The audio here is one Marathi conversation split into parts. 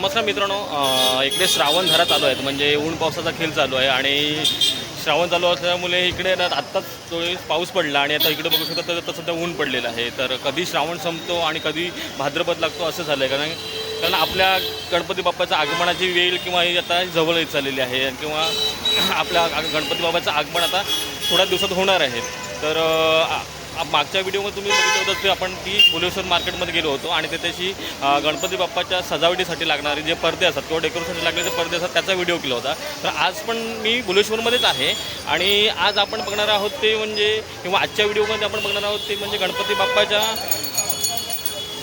तर नमस्कार मित्रांनो इकडे श्रावण धरा चालू आहेत. म्हणजे ऊन पावसाचा खेळ चालू आहे आणि श्रावण चालू असल्यामुळे इकडे ना आत्ताच थोडी पाऊस पडला आणि आता इकडे बघू शकता तर आता सध्या ऊन पडलेलं आहे. तर कधी श्रावण संपतो आणि कधी भाद्रपद लागतो असं झालं आहे कारण कारण आपल्या गणपती बाप्पाचं आगमनाची वेळ किंवा ही आता जवळ येत चाललेली आहे किंवा आपल्या गणपती बाप्पाचं आगमन आता थोड्या दिवसात होणार आहे. तर आ- मागच्या व्हिडिओमध्ये तुम्ही बघितलं होतं की आपण ती भुलेश्वर मार्केटमध्ये गेलो होतो आणि त्याच्याशी गणपती बाप्पाच्या सजावटीसाठी लागणारे जे पडदे असतात किंवा डेकोरेशनसाठी लागणारे जे पडदे असतात त्याचा व्हिडिओ केला होता. तर आज पण मी भुलेश्वरमध्येच आहे आणि आज आपण बघणार आहोत ते म्हणजे किंवा आजच्या व्हिडिओमध्ये आपण बघणार आहोत ते म्हणजे गणपती बाप्पाच्या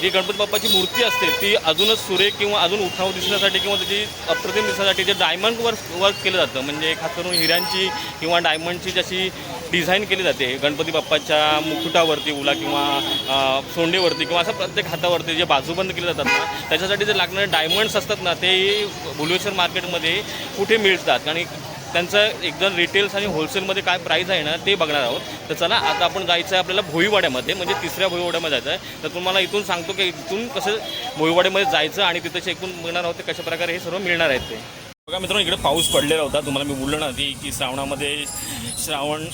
जी गणपती बाप्पाची मूर्ती असते ती अजूनच सुरेख किंवा अजून उठाव दिसण्यासाठी किंवा त्याची अप्रतिम दिसण्यासाठी जे डायमंड वर्क वर्क केलं जातं. म्हणजे खास करून हिऱ्यांची किंवा डायमंडची जशी डिझाईन केली जाते. गणपती बाप्पाच्या मुकुटावरती उला किंवा सोंडेवरती किंवा असं प्रत्येक हातावरती जे बाजूबंद केले जातात ना त्याच्यासाठी जे लागणारे डायमंड्स असतात ना ते भुलेश्वर मार्केटमध्ये कुठे मिळतात? आणि त्यांचं एकदम रिटेल्स आणि होलसेलमध्ये काय प्राईस आहे ना ते बघणार आहोत. तर चला आता आपण जायचं आहे आपल्याला भोईवाड्यामध्ये म्हणजे तिसऱ्या भोईवाड्यामध्ये जायचं आहे. तर तुम्हाला इथून सांगतो की इथून कसं भोईवाड्यामध्ये जायचं आणि तिथं एकूण बघणार आहोत ते कशाप्रकारे हे सर्व मिळणार आहेत ते. बघा मित्रांनो इकडे पाऊस पडलेला होता. तुम्हाला मी बोललो ना की श्रावणामध्ये श्रावण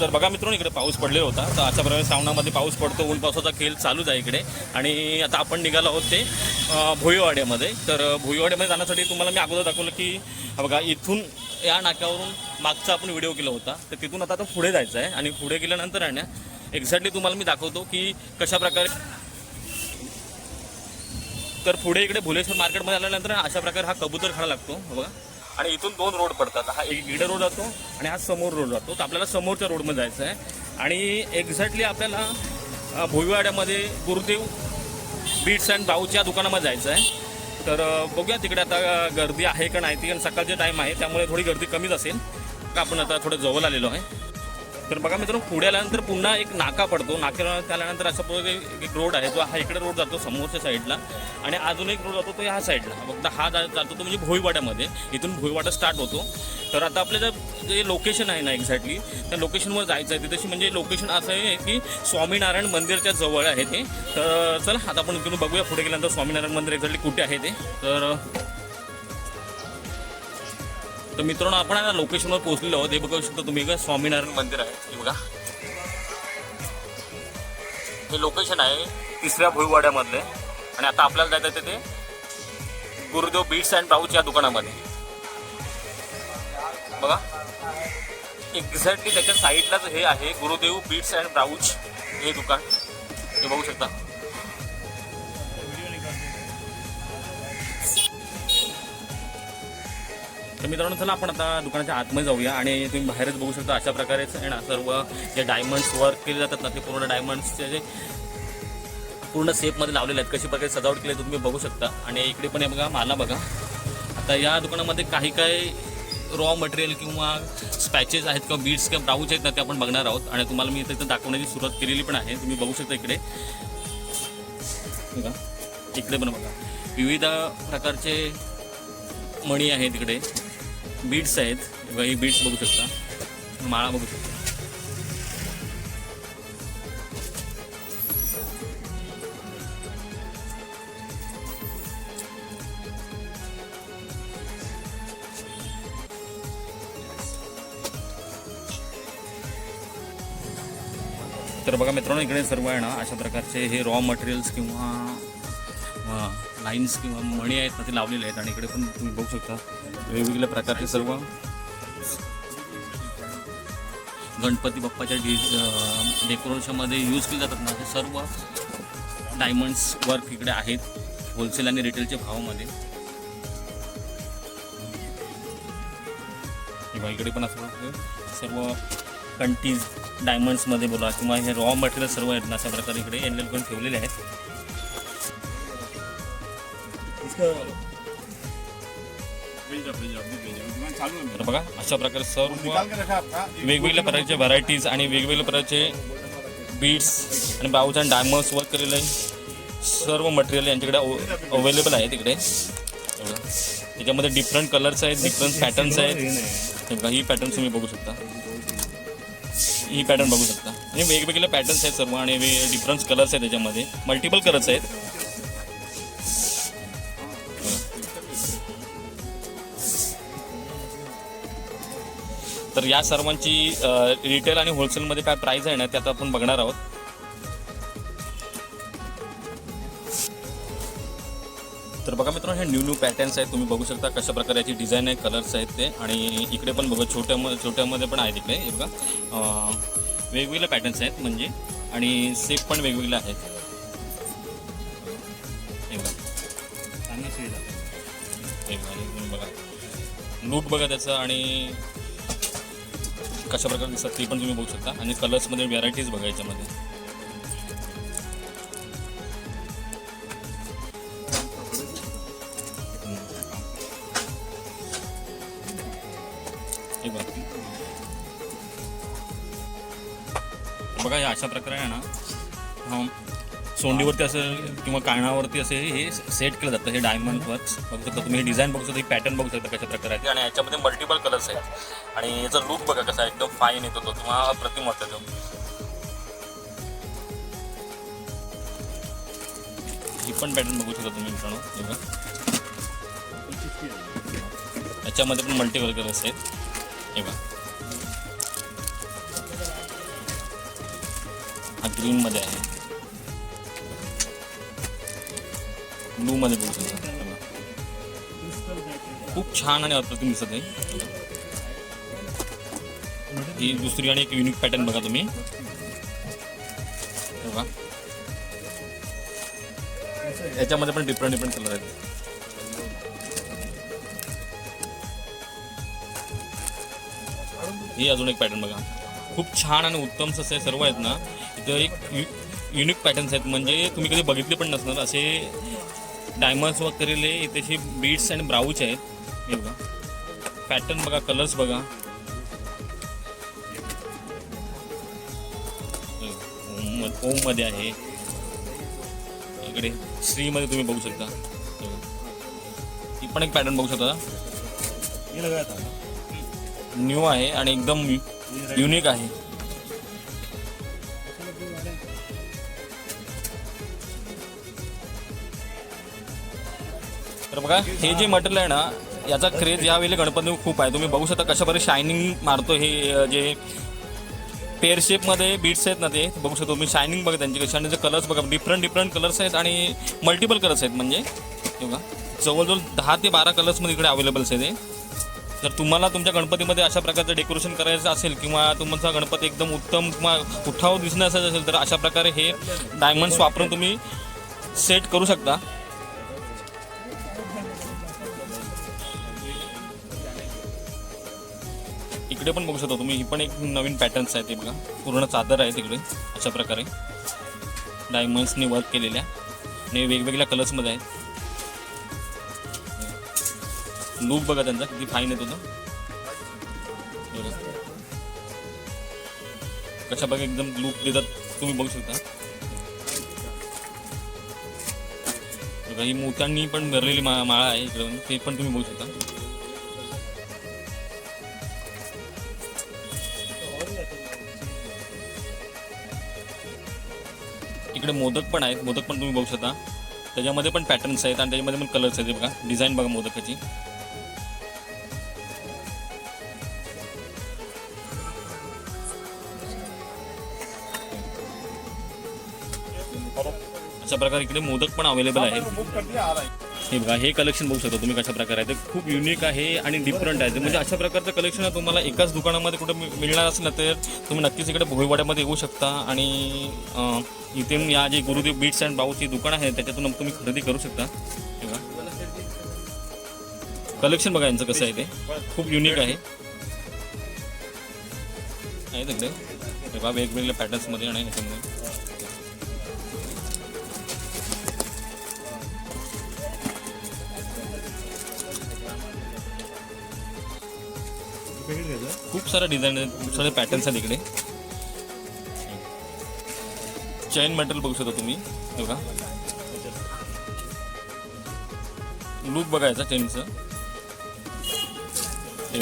तर बघा मित्रांनो इकडे पाऊस पडलेला होता. तर अशा प्रकारे श्रावणामध्ये पाऊस पडतो ऊन पावसाचा खेळ चालूच आहे इकडे. आणि आता आपण निघालो आहोत ते भुईवाड्यामध्ये. तर भुईवाड्यामध्ये जाण्यासाठी तुम्हाला मी अगोदर दाखवलं की बघा इथून या नाक्यावरून मागचा आपण व्हिडिओ केला होता. तर तिथून आता आता पुढे जायचं आहे. आणि पुढे गेल्यानंतर आहे ना एक्झॅक्टली तुम्हाला मी दाखवतो की कशा प्रकारे तर पुढे इकडे भुलेश्वर मार्केटमध्ये आल्यानंतर अशा प्रकारे हा कबूतरखाना लागतो. बघा. आणि इथून दोन रोड पडतात. हा एक इकडे रोड जातो आणि हा समोर रोड जातो. तर आपल्याला समोरच्या रोडमध्ये जायचं आहे. आणि एक्झॅक्टली आपल्याला भोईवाड्यामध्ये गुरुदेव बीट्स अँड भाऊच्या दुकानामध्ये जायचं आहे. तर बघूया तिकडे आता गर्दी आहे का नाही ती. कारण सकाळचे टाईम आहे त्यामुळे थोडी गर्दी कमीच असेल. का आपण आता थोडं जवळ आलेलो आहे. तर बघा मित्रांनो पुढे आल्यानंतर पुन्हा एक नाका पडतो. नाक्याला आल्यानंतर असा पुढे एक- रोड आहे जो हा इकडे रोड जातो समोरच्या साईडला आणि अजून एक रोड जातो तो ह्या साईडला फक्त हा जातो तो म्हणजे भोईवाड्यामध्ये. इथून भोईवाडा स्टार्ट होतो. तर आता आपलं जे- जे लोकेशन आहे ना एक्झॅक्टली त्या लोकेशनवर जायचं आहे. तिथेशी म्हणजे लोकेशन असं आहे की स्वामीनारायण मंदिरच्या जवळ आहे ते. तर चला आता आपण इकडून बघूया पुढे गेल्यानंतर स्वामीनारायण मंदिर एक्झॅक्टली कुठे आहे ते. तर तर मित्रांनो आपण आहे ना लोकेशनवर पोहोचलेलो आहोत. हे बघू शकता तुम्ही का स्वामीनारायण मंदिर आहे. हे बघा. हे लोकेशन आहे तिसऱ्या भुईवाड्यामधले. आणि आता आपल्याला जायचं आहे ते गुरुदेव बीट्स अँड ब्राऊच या दुकानामध्ये. बघा. एक्झॅक्टली त्याच्या साईडलाच हे आहे गुरुदेव बीट्स अँड ब्राऊच हे दुकान. हे बघू शकता. तर मित्रांनो चला आपण आता दुकानाच्या आतमध्ये जाऊया आणि तुम्ही बाहेरच बघू शकता अशा प्रकारेच आहे ना सर्व जे डायमंड्स वर्क केले जातात ना ते पूर्ण डायमंड्सचे जे पूर्ण सेपमध्ये लावलेले आहेत कशी प्रकारे सजावट केली आहे तुम्ही बघू शकता. आणि इकडे पण हे बघा माला बघा. आता या दुकानामध्ये काही काही रॉ मटेरियल किंवा स्पॅचेस आहेत किंवा बीड्स किंवा ब्राऊच आहेत ना ते आपण बघणार आहोत. आणि तुम्हाला मी इथं दाखवण्याची सुरुवात केलेली पण आहे तुम्ही बघू शकता इकडे. बघा इकडे पण बघा. विविध प्रकारचे मणी आहेत इकडे. बीट्स आहेत. बघा ही बघू शकता. माळा बघू शकता. तर बघा मित्रांनो इकडे सर्व आहे ना अशा प्रकारचे हे रॉ मटेरियल्स किंवा लाईन्स किंवा मणी आहेत ना ते लावलेले आहेत आणि इकडे पण तुम्ही बघू शकता. वेगवेगळ्या प्रकारचे सर्व गणपती बाप्पाच्या डि डेकोरेशनमध्ये यूज केले जातात ना ते सर्व डायमंड्स वर्क इकडे आहेत होलसेल आणि रिटेलच्या भावामध्ये. किंवा इकडे पण असं सर्व कंटीज डायमंड्समध्ये बोला किंवा हे रॉ मटेरियल सर्व आहेत ना अशा प्रकारे इकडे एनलेल करून ठेवलेले आहेत. तर बघा अशा प्रकारे सर्व वेगवेगळ्या प्रकारचे व्हरायटीज आणि वेगवेगळ्या प्रकारचे बीड्स आणि ब्राऊज अँड डायमंड्स वर्क केलेले सर्व मटेरियल यांच्याकडे अवेलेबल आहे तिकडे. त्याच्यामध्ये डिफरंट कलर्स आहेत डिफरंट पॅटर्न्स आहेत. हे बघा ही पॅटर्न तुम्ही बघू शकता. ही पॅटर्न बघू शकता. म्हणजे वेगवेगळे पॅटर्न्स आहेत सर्व आणि डिफरंट कलर्स आहेत त्याच्यामध्ये. मल्टिपल कलर्स आहेत. तर या सर्वांची रिटेल आणि होलसेलमध्ये काय प्राईस आहे ना त्यात आपण बघणार आहोत. तर बघा मित्रांनो हे न्यू न्यू पॅटर्न्स आहेत. तुम्ही बघू शकता कशा प्रकारे याची डिझाईन आहे कलर्स आहेत ते. आणि इकडे पण बघा छोट्या छोट्यामध्ये पण आहेत इकडे हे बघा. वेगवेगळ्या वेगवेगळे पॅटर्न्स आहेत म्हणजे. आणि सेप पण वेगवेगळे आहेत. बघा. लूट बघा त्याचं बघा. लूक बघा त्याचा आणि कशा प्रकारे दिसतात ते पण तुम्ही बघू शकता. आणि कलर्समध्ये व्हरायटीज बघा याच्यामध्ये. हे बघा. बघा अशा प्रकारे आहे ना सोंडीवरती असं किंवा कानावरती असे हे सेट केलं जातं हे डायमंड वर्क्स बघू शकता तुम्ही हे डिझाईन बघू शकता ही पॅटर्न बघू शकता कशा प्रकारे आहे आणि याच्यामध्ये मल्टिपल कलर्स आहेत. आणि याचा लुक बघा कसा आहे, एकदम फाईन येतो तो किंवा अप्रतिम वाटतो तो. ही पण पॅटर्न बघू शकता तुम्ही मित्रांनो याच्यामध्ये पण मल्टिपल कलर्स आहेत. हे बघा. हा ग्रीनमध्ये आहे. ब्लूमध्ये बघू शकता. खूप छान आणि अप्रतिम दिसत आहे. ही दुसरी आणि एक युनिक पॅटर्न बघा तुम्ही. बघा. याच्यामध्ये पण डिफरंट डिफरंट कलर आहेत. ही अजून एक पॅटर्न बघा. खूप छान आणि उत्तम ससे सर्व आहेत ना. इथं एक युनिक पॅटर्न्स आहेत. म्हणजे तुम्ही कधी बघितले पण नसणार असे डायमंड्स वगैरे इथे असे बीड्स आणि ब्राऊच आहेत. हे बघा. पॅटर्न बघा कलर्स बघा. ओम ओममध्ये आहे. इकडे श्रीमध्ये तुम्ही बघू शकता. ही पण एक पॅटर्न बघू शकता. न्यू आहे आणि एकदम युनिक आहे. तर बघा हे जे मटेरियल आहे ना याचा क्रेज यावेळी गणपती खूप आहे. तुम्ही बघू शकता कशा शायनिंग मारतो हे जे पेअर शेपमध्ये बीट्स आहेत ना ते बघू शकतो तुम्ही. शायनिंग बघा त्यांची कशी आणि जे कलर्स बघा डिफरंट डिफरंट कलर्स आहेत आणि मल्टिपल कलर्स आहेत म्हणजे. बघा जवळजवळ दहा ते बारा कलर्समध्ये इकडे अवेलेबल्स आहे ते जर तुम्हाला तुमच्या गणपतीमध्ये अशा प्रकारचं डेकोरेशन करायचं असेल किंवा तुमचा गणपती एकदम उत्तम किंवा उठाव दिसण्यासाठी असेल तर अशा प्रकारे हे डायमंड्स वापरून तुम्ही सेट करू शकता. इकडे पण बघू शकता तुम्ही. ही पण एक नवीन पॅटर्न्स आहेत ते बघा. पूर्ण चादर आहे तिकडे अशा प्रकारे. डायमंड्सनी वर्क केलेल्या. आणि वेगवेगळ्या कलर्समध्ये आहेत. लूक बघा त्यांचा किती फाईन येतो तो. कशा बघा एकदम लूक देतात तुम्ही बघू शकता. ही मोत्यांनी पण भरलेली मा माळा आहे इकडे. ते पण तुम्ही बघू शकता. इकडे मोदक पण आहेत. मोदक पण तुम्ही बघू शकता. त्याच्यामध्ये पण पॅटर्न्स आहेत आणि त्याच्यामध्ये पण कलर्स आहेत बघा. डिझाईन बघा मोदकाची. अशा प्रकारे इकडे मोदक पण अवेलेबल आहेत. हे बघा हे कलेक्शन बघू शकता तुम्ही कशा प्रकारे आहे ते खूप युनिक आहे आणि डिफरंट आहे. ते म्हणजे अशा प्रकारचं कलेक्शन तुम्हाला एकाच दुकानामध्ये कुठं मिळणार असेल ना तर तुम्ही नक्कीच इकडे भोईवाड्यामध्ये येऊ शकता. आणि इथे या जे गुरुदेव बीट्स अँड बाऊची दुकान आहे त्याच्यातून तुम्ही खरेदी करू शकता. हे कलेक्शन बघा यांचं कसं आहे ते. खूप युनिक आहे. आहे तिकडे. हे वेगवेगळ्या पॅटर्न्समध्ये आणि ह्याच्यामध्ये. खूप साऱ्या डिझाईन आहेत खूप सारे पॅटर्न्स आहेत इकडे. चैन मटेरियल बघू शकता तुम्ही हे बघा. लूक बघायचा चैनचं हे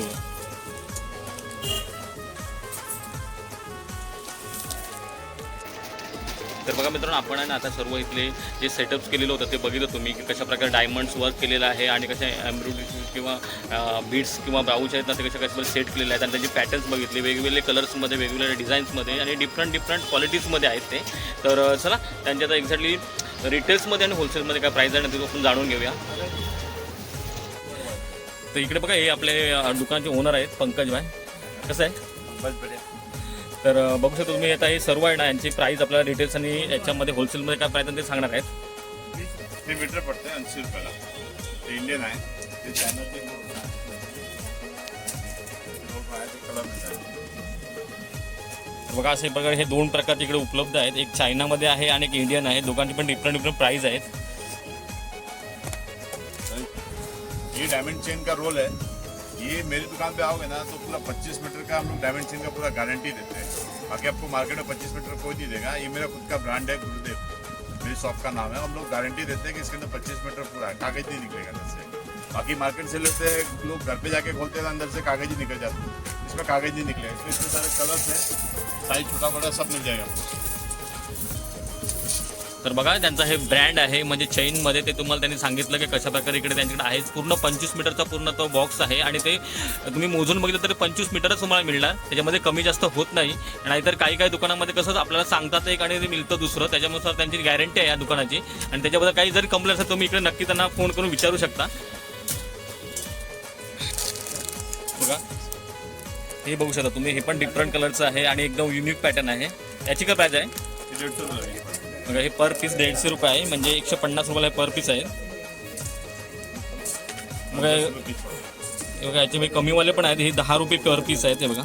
बघा मित्रांनो आपण आहे ना आता सर्व इथले जे सेटअप्स केलेलं होतं ते बघितलं तुम्ही की कशा प्रकारे डायमंड्स वर्क केलेलं आहे आणि कशा एम्ब्रॉयडरी किंवा बीड्स किंवा ब्राऊच आहेत ना ते कशा कशा सेट केलेले आहेत आणि त्याचे पॅटर्न्स बघितले वेगवेगळे कलर्समध्ये वेगवेगळ्या डिझाईन्समध्ये आणि डिफरंट डिफरंट क्वालिटीजमध्ये आहेत ते. तर चला त्यांच्या आता एक्झॅक्टली रिटेल्समध्ये आणि होलसेलमध्ये काय प्राईज आहे ना ते आपण जाणून घेऊया. तर इकडे बघा हे आपले दुकानाचे ओनर आहेत पंकज भाई. कसं आहे? बस बढ़िया. तर बघू शकता तुम्ही आता हे सर्व आहे ना यांची प्राईस आपल्याला डिटेल्स आणि याच्यामध्ये होलसेलमध्ये काय प्राईस ते सांगणार आहेत. ते मीटर पडते ऐंशी रुपयाला. ते इंडियन आहे. ते चायनाचे बघा असे प्रकारे हे दोन प्रकारचे इकडे उपलब्ध आहेत. एक चायनामध्ये आहे आणि एक इंडियन आहे. दोघांची पण डिफरंट डिफरंट प्राईस आहेत. ये डायमंड चेन का रोल है ये मेरी दुकान पे आओगे ना तो पूरा 25 मीटर का हम लोग डायमंड चेन का पूरा गारंटी देते हैं। बाकी आपको मार्केट में 25 मीटर कोई नहीं देगा। ये मेरा खुद का ब्रांड है, गुरुदेव। मेरी शॉप का नाम है। हम लोग गारंटी देते हैं कि इसके अंदर 25 मीटर पूरा कागज़ नहीं निकलेगा अंदर से। बाकी मार्केट से लेते हैं, लोग घर पे जाके खोलते हैं तो अंदर से कागज़ ही निकल जाते हैं। इसमें कागज़ नहीं निकलेगा। इसमें इतने सारे कलर्स हैं। साइज़ छोटा बड़ा सब मिल जाएगा आपको। तर बघा त्यांचा हे ब्रँड आहे म्हणजे चेनमध्ये ते तुम्हाला त्यांनी सांगितलं की कशा प्रकारे इकडे त्यांच्याकडे आहे पूर्ण पंचवीस मीटरचा पूर्ण तो बॉक्स आहे आणि ते तुम्ही मोजून बघितलं तर पंचवीस मीटरच तुम्हाला मिळणार. त्याच्यामध्ये कमी जास्त होत नाही. नाहीतर काही काही दुकानामध्ये कसं आपल्याला सांगतात एक आणि ते मिळतं दुसरं. त्याच्यानुसार त्यांची गॅरंटी आहे या दुकानाची. आणि त्याच्याबद्दल काही जरी कंप्लेंट असेल तुम्ही इकडे नक्की त्यांना फोन करून विचारू शकता. बघा. हे बघू शकता तुम्ही हे पण डिफरंट कलरचं आहे आणि एकदम युनिक पॅटर्न आहे. याची काय प्राईज आहे. बघा हे पर पीस दीडशे रुपये आहे. म्हणजे एकशे पन्नास रुपयाला हे पर पीस आहे. बघा हे बघा याचे मी कमीवाले पण आहेत. हे दहा रुपये पर पीस आहेत हे बघा.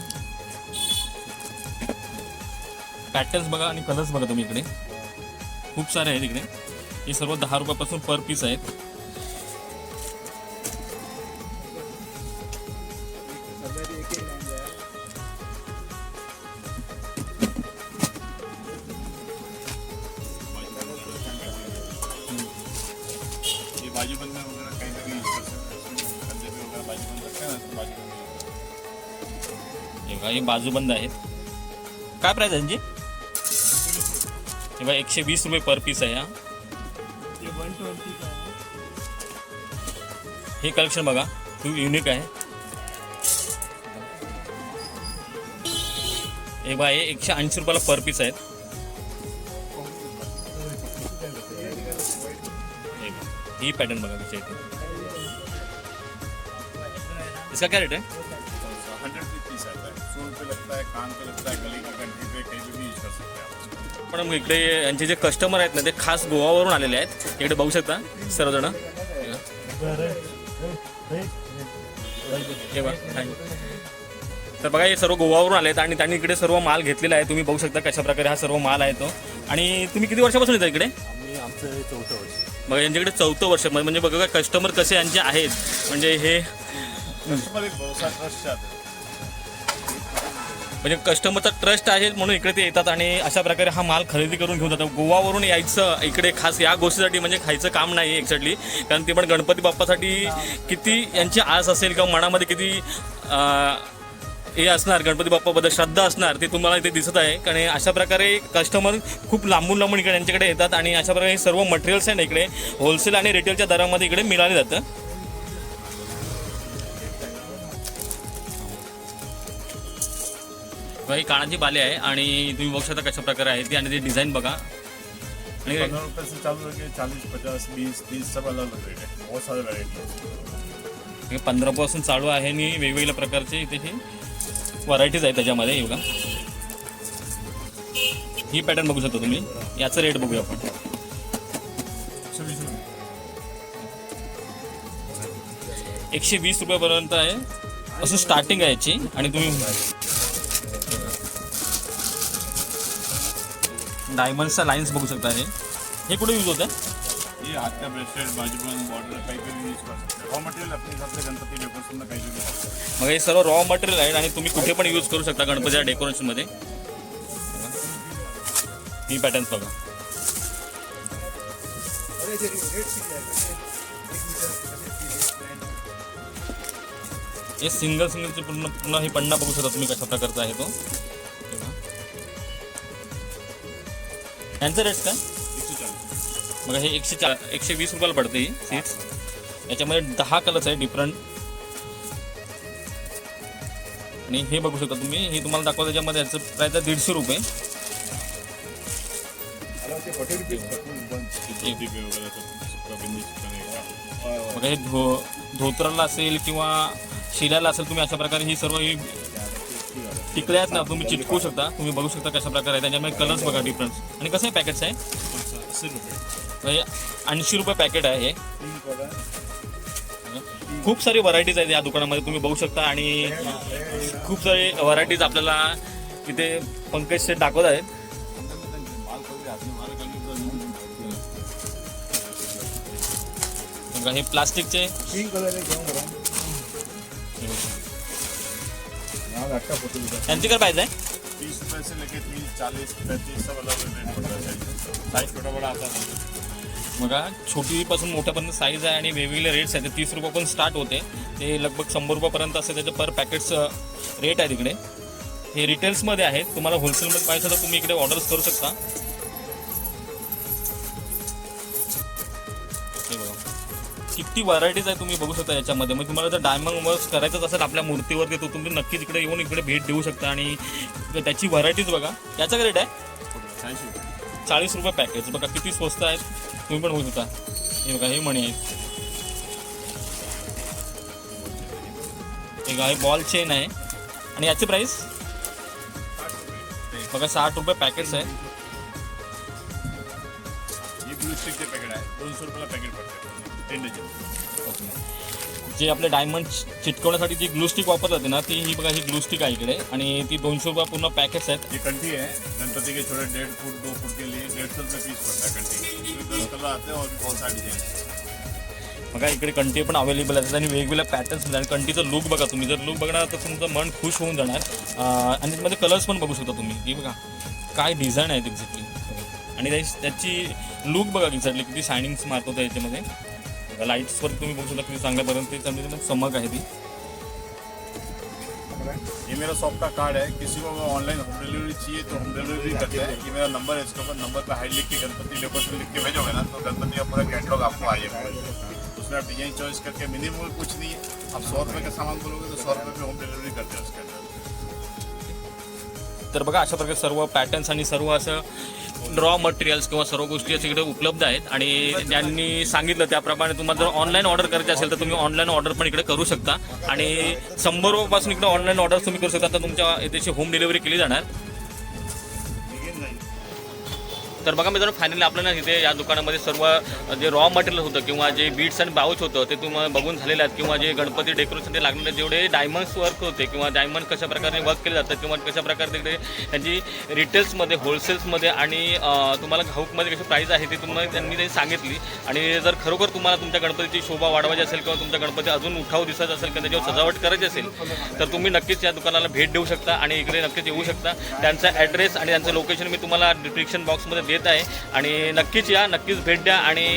पॅटर्न्स बघा आणि कलर्स बघा तुम्ही इकडे. खूप सारे आहेत इकडे. हे सर्व दहा रुपयापासून पर पीस आहेत. ये बाजूबंद में वगैरह कहीं ना कहीं यूज कर सकते हैं बाजूबंद ना हे आहेत. काय प्राईस आहे यांची? हे बघा एकशे वीस रुपये पर पीस आहे हा. हे कलेक्शन बघा खूप युनिक आहे. हे बघा हे एकशे ऐंशी रुपयाला पर पीस आहेत. ही पॅटर्न बघा त्याच्या इथे इसका क्या रेट है? हंड्रेड रुपीज पीस आता है सौ रुपये लगता है कान पे लगता है गली की कंट्री पे कहीं पे भी यूज कर सकते हैं आप। पण मग इकडे यांचे जे कस्टमर आहेत ना ते खास गोवावरून आलेले आहेत. इकडे बघू शकता सर्वजण. तर बघा हे सर्व गोवावरून आले आहेत आणि त्यांनी इकडे सर्व माल घेतलेला आहे. तुम्ही बघू शकता कशा प्रकारे हा सर्व माल आहे तो. आणि तुम्ही किती वर्षापासून येता इकडे? आम्ही आमचं चौथं वर्ष. बघा यांच्याकडे चौथं वर्ष म्हणजे बघा कस्टमर कसे यांचे आहेत. म्हणजे हे म्हणजे कस्टमरचा ट्रस्ट आहे म्हणून इकडे ते येतात आणि अशा प्रकारे हा माल खरेदी करून घेऊन जातात. गोवावरून यायचं इकडे खास या गोष्टीसाठी म्हणजे खायचं काम नाही एक्झॅक्टली कारण ते पण गणपती बाप्पासाठी किती यांची आस असेल किंवा मनामध्ये किती हे असणार गणपती बाप्पाबद्दल श्रद्धा असणार ते तुम्हाला इथे दिसत आहे. कारण अशा प्रकारे कस्टमर खूप लांबून लांबून इकडे यांच्याकडे येतात आणि अशा प्रकारे हे सर्व मटेरियल्स आहे ना इकडे होलसेल आणि रिटेलच्या दरामध्ये इकडे मिळाले जातं. ही कानाची बाले आहे आणि तुम्ही बघू शकता कशा प्रकारे आहे ती आणि ती डिझाईन बघा. आणि चालू पचास बीस तीस सब अलग अलग रेट बहुत सारे वेराइटी पंधरापासून चालू आहे आणि वेगवेगळ्या प्रकारचे इथे हे व्हरायटीज आहेत त्याच्यामध्ये येऊ का ही पॅटर्न बघू शकता तुम्ही. याचं रेट बघूया आपण. एकशे वीस रुपयापर्यंत आहे. असं स्टार्टिंग आहे याची. आणि तुम्ही डायमंडचा लाईन्स बघू शकता हे. हे कुठे यूज होतं? ये हाथ का ब्रेसलेट बाजूबंद बॉर्डर कहीं पे यूज कर. सकते रॉ मटेरियल अपने हिसाब से गणपति डेकोरेशन में कहीं मग हे सर्व रॉ मटेरियल आहे आणि तुम्ही कुठे पण यूज करू शकता गणपतीच्या डेकोरेशनमध्ये ही पॅटर्न्स बघा. हे सिंगल सिंगलचे पूर्ण पूर्ण हे पन्ना बघू शकता तुम्ही कशा प्रकारचा आहे तो. यांचा रेट काय? मग हे एकशे चार एकशे वीस रुपयाला पडते ही सीट्स याच्यामध्ये दहा कलर्स आहे डिफरंट आणि हे बघू शकता तुम्ही हे तुम्हाला दाखवा त्याच्यामध्ये याचं प्राईस आहे दीडशे रुपये. मग हे धो धोत्राला असेल किंवा शिल्याला असेल तुम्ही अशा प्रकारे ही सर्व ही टिकल्या आहेत ना तुम्ही चिटकू शकता. तुम्ही बघू शकता कशा प्रकारे त्याच्यामध्ये कलर्स बघा डिफरन्स आणि कसं आहे पॅकेट्स आहे? म्हणजे ऐंशी रुपये ऐंशी रुपये पॅकेट आहे हे. खूप सारी व्हरायटीज आहेत या दुकानामध्ये तुम्ही बघू शकता. आणि खूप सारी व्हरायटीज आपल्याला इथे पंकज शेठ दाखवत आहेत. हे प्लास्टिकचे. त्यांची यांची काय पाहिजे तीस रुपए से लेके तीस चालीस पैंतीस सब अलग अलग रेट पड़ता है साइज छोटा बड़ा आता है बघा छोटीपासून मोठ्यापर्यंत साईज आहे आणि वेगवेगळे रेट्स आहेत. ते तीस रुपयापासून स्टार्ट होते. ते लगभग शंभर रुपयापर्यंत असते त्याचे पर पॅकेटचं रेट आहे तिकडे. हे रिटेल्समध्ये आहेत. तुम्हाला होलसेलमध्ये पाहिजे तर तुम्ही इकडे ऑर्डर्स करू शकता. किती व्हरायटीज आहे तुम्ही बघू शकता याच्यामध्ये. मग तुम्हाला जर डायमंड वर्क करायचंच असेल आपल्या मूर्तीवरती तर तुम्ही नक्कीच इकडे येऊन इकडे भेट देऊ शकता. आणि त्याची व्हरायटीज बघा. याचा काय रेट आहे? चाळीस रुपये पॅकेज बघा किती स्वस्त आहेत. तुम्ही पण बघू शकता. हे बघा हे म्हणे आहेत. हे हे बॉल चेन आहे. आणि याची प्राईस बघा साठ रुपये पॅकेट्स आहे. पॅकेट आहे. दोनशे रुपयाला पॅकेट पडते. जे आपले डायमंड चिटकवण्यासाठी जी ग्लू स्टिक वापरत जाते ना ती ही बघा ही ग्लू स्टिक आहे इकडे. आणि ती दोनशे रुपये पूर्ण पॅकेट्स आहेत. ये कंठी है गणपति के छोटे डेढ़ फुट दो फुट के लिए डेढ़ सौ रुपये पीस पड़ता है कंठी. इसमें दस कलर आते हैं और बहुत सारे डिजाइन बघा इकडे कंटी पण अवेलेबल आहेत. आणि वेगवेगळ्या पॅटर्न्स आणि कंटीचं लुक बघा तुम्ही. जर लुक बघणार तर तुमचं मन खुश होऊन जाणार. अं, आणि त्यामध्ये कलर्स पण बघू शकता तुम्ही. ही बघा काय डिझाईन आहेत एक्झॅक्टली आणि त्याची- त्याची लुक बघा एक्झॅक्टली किती शायनिंग्स मारतो त्या याच्यामध्ये. बघा लाईट्सवर तुम्ही बघू शकता किती चांगल्यापर्यंत ते त्यामध्ये मग चमक आहे ती. ये मेरा शॉप का कार्ड है किसी को ऑनलाइन होम डिलीवरी चाहिए तो होम डिलीवरी करते हैं. ये मेरा नंबर है, इसके ऊपर नंबर पे हाई लिख के गणपति डेकोरेशन लिख के भेजोगे ना तो गणपति का पूरा कैटलॉग आपको आ जाएगा। उसमें आप डिज़ाइन चॉइस करके मिनिमम कुछ नहीं आप सौ रुपये का सामान बोलोगे तो सौ रुपये पे होम डिलीवरी करते हैं उसके। तर बघा अशा प्रकारे सर्व पॅटर्न्स आणि सर्व असं रॉ मटेरियल्स किंवा सर्व गोष्टी असे इकडे उपलब्ध आहेत. आणि त्यांनी सांगितलं त्याप्रमाणे तुम्हाला जर ऑनलाईन ऑर्डर करायची असेल तर तुम्ही ऑनलाईन ऑर्डर पण इकडे करू शकता. आणि शंभर रुपयापासून इकडे ऑनलाईन ऑर्डर तुम्ही करू शकता. तर तुमच्या इथे होम डिलिव्हरी केली जाणार. तर बघा मित्रांनो फायनली आपल्याला इथे या दुकानामध्ये सर्व जे रॉ मटेरियल होतं किंवा जे बीट्स आणि बाऊच होतं ते तुम्हाला बघून झालेले आहेत. किंवा जे गणपती डेकोरेशनसाठी लागलेले जेवढे डायमंड्स वर्क होते किंवा डायमंड कशा प्रकारे वर्क केले जातात किंवा कशा प्रकारे तिकडे त्यांची रिटेल्समध्ये होलसेल्समध्ये आणि तुम्हाला घाऊकमध्ये कशी प्राईस आहे ती तुम्हाला त्यांनी त्यांनी सांगितली. आणि जर खरोखर तुम्हाला तुमच्या गणपतीची शोभा वाढवायची असेल किंवा तुमच्या गणपती अजून उठाव दिसत असेल किंवा त्याच्यावर सजावट करायची असेल तर तुम्ही नक्कीच या दुकानाला भेट देऊ शकता आणि इकडे नक्कीच येऊ शकता. त्यांचा ॲड्रेस आणि त्यांचं लोकेशन मी तुम्हाला डिस्क्रिप्शन बॉक्समध्ये देत आहे. आणि नक्कीच या नक्कीच भेट द्या आणि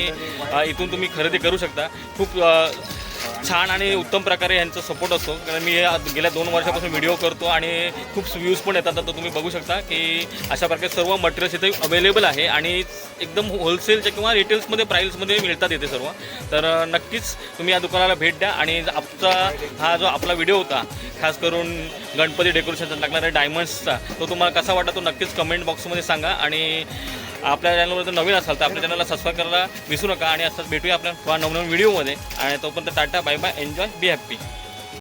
इथून तुम्ही खरेदी करू शकता. खूप छान आणि उत्तम प्रकारे यांचा सपोर्ट असतो. कारण मी गेल्या दोन वर्षापासून व्हिडिओ करतो आणि खूप व्ह्यूज पण येतात. तर तुम्ही बघू शकता की अशा प्रकारे सर्व मटेरियल्स इथे अवेलेबल आहे आणि एकदम होलसेलच्या किंवा रिटेल्समध्ये प्राईल्समध्ये मिळतात इथे सर्व. तर नक्कीच तुम्ही या दुकानाला भेट द्या आणि आमचा हा जो आपला व्हिडिओ होता खास करून गणपती डेकोरेशनचा लागणाऱ्या डायमंड्सचा तो तुम्हाला कसा वाटला तो नक्कीच कमेंट बॉक्समध्ये सांगा. आणि आपल्या चॅनलवर जर नवीन असाल तर आपल्या चॅनलला सबस्क्राईब करायला विसरू नका. आणि असंच भेटूया आपल्या नवनवीन व्हिडिओमध्ये आणि तोपर्यंत tata bye bye enjoy be happy